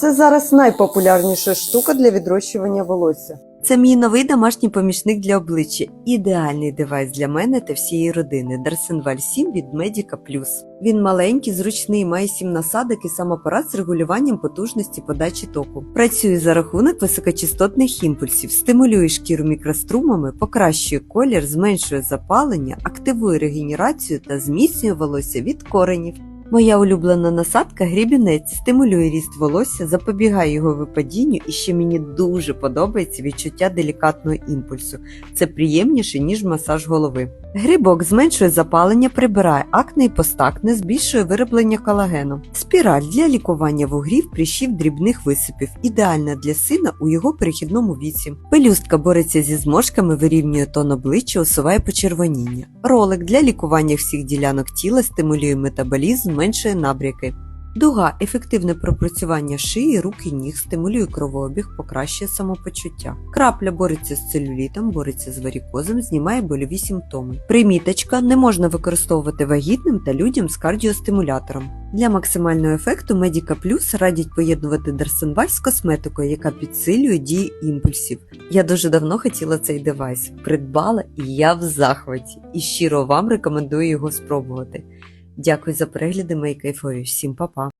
Це зараз найпопулярніша штука для відрощування волосся. Це мій новий домашній помічник для обличчя. Ідеальний девайс для мене та всієї родини. Дарсенваль 7 від Medica Plus. Він маленький, зручний, має 7 насадок і сам апарат з регулюванням потужності подачі току. Працює за рахунок високочастотних імпульсів, стимулює шкіру мікрострумами, покращує колір, зменшує запалення, активує регенерацію та зміцнює волосся від коренів. Моя улюблена насадка грібінець стимулює ріст волосся, запобігає його випадінню і ще мені дуже подобається відчуття делікатного імпульсу. Це приємніше, ніж масаж голови. Грибок зменшує запалення, прибирає акне і постакне, збільшує вироблення колагену. Спіраль для лікування вугрів, прищів, дрібних висипів, ідеальна для сина у його перехідному віці. Пелюстка бореться зі зморшками, вирівнює тон обличчя, усуває почервоніння. Ролик для лікування всіх ділянок тіла стимулює метаболізм, зменшує набряки. Дуга ефективне пропрацювання шиї, рук і ніг, стимулює кровообіг, покращує самопочуття. Крапля бореться з целюлітом, бореться з варікозом, знімає больові симптоми. Приміточка не можна використовувати вагітним та людям з кардіостимулятором. Для максимального ефекту Medica Plus радять поєднувати Дарсенваль з косметикою, яка підсилює дії імпульсів. Я дуже давно хотіла цей девайс, придбала і я в захваті. І щиро вам рекомендую його спробувати. Дякую за перегляди, мої кайфові. Всім па-па!